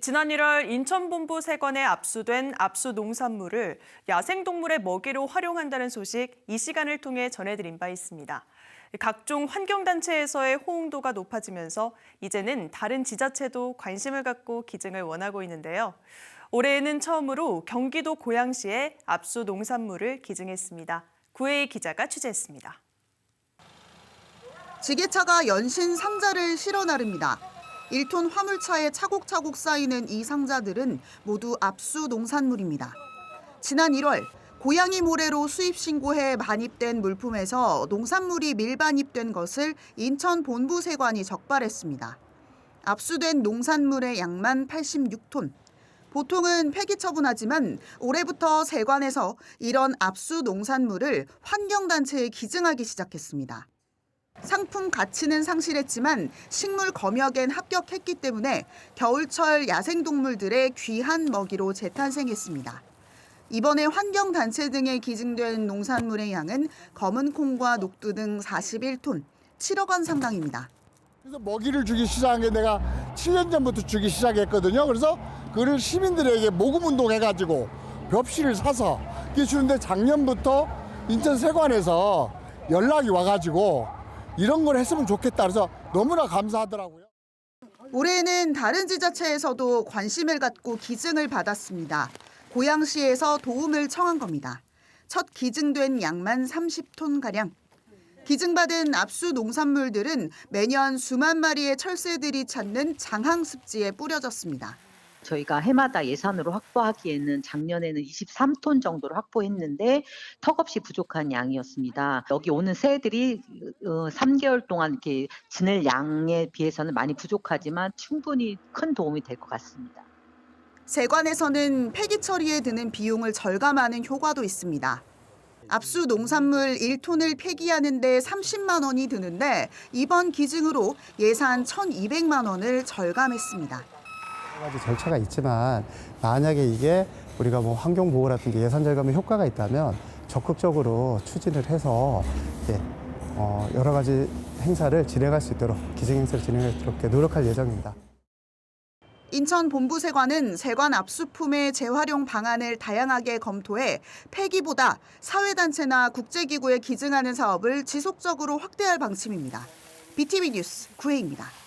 지난 1월 인천본부 세관에 압수된 압수 농산물을 야생동물의 먹이로 활용한다는 소식 이 시간을 통해 전해드린 바 있습니다. 각종 환경단체에서의 호응도가 높아지면서 이제는 다른 지자체도 관심을 갖고 기증을 원하고 있는데요. 올해에는 처음으로 경기도 고양시에 압수 농산물을 기증했습니다. 구혜희 기자가 취재했습니다. 지게차가 연신 상자를 실어 나릅니다. 1톤 화물차에 차곡차곡 쌓이는 이 상자들은 모두 압수 농산물입니다. 지난 1월 고양이 모래로 수입 신고해 반입된 물품에서 농산물이 밀반입된 것을 인천 본부 세관이 적발했습니다. 압수된 농산물의 양만 86톤. 보통은 폐기 처분하지만 올해부터 세관에서 이런 압수 농산물을 환경단체에 기증하기 시작했습니다. 상품 가치는 상실했지만 식물 검역엔 합격했기 때문에 겨울철 야생동물들의 귀한 먹이로 재탄생했습니다. 이번에 환경단체 등에 기증된 농산물의 양은 검은 콩과 녹두 등 41톤, 7억 원 상당입니다. 그래서 먹이를 주기 시작한 게 내가 7년 전부터 주기 시작했거든요. 그래서 그를 시민들에게 모금 운동해가지고 벽실을 사서 이렇게 주는데 작년부터 인천 세관에서 연락이 와가지고 이런 걸 했으면 좋겠다. 그래서 너무나 감사하더라고요. 올해에는 다른 지자체에서도 관심을 갖고 기증을 받았습니다. 고양시에서 도움을 청한 겁니다. 첫 기증된 양만 30톤 가량. 기증받은 압수 농산물들은 매년 수만 마리의 철새들이 찾는 장항습지에 뿌려졌습니다. 저희가 해마다 예산으로 확보하기에는 작년에는 23톤 정도를 확보했는데 턱없이 부족한 양이었습니다. 여기 오는 새들이 어, 3개월 동안 이렇게 지낼 양에 비해서는 많이 부족하지만 충분히 큰 도움이 될 것 같습니다. 세관에서는 폐기 처리에 드는 비용을 절감하는 효과도 있습니다. 압수 농산물 1톤을 폐기하는 데 30만 원이 드는데 이번 기증으로 예산 1,200만 원을 절감했습니다. 여러 가지 절차가 있지만 만약에 이게 우리가 뭐 환경 보호라든지 예산 절감에 효과가 있다면 적극적으로 추진을 해서 예, 어, 여러 가지 행사를 진행할 수 있도록 기증 행사를 진행할 수 있도록 노력할 예정입니다. 인천 본부세관은 세관 압수품의 재활용 방안을 다양하게 검토해 폐기보다 사회단체나 국제기구에 기증하는 사업을 지속적으로 확대할 방침입니다. BTV 뉴스 구혜입니다.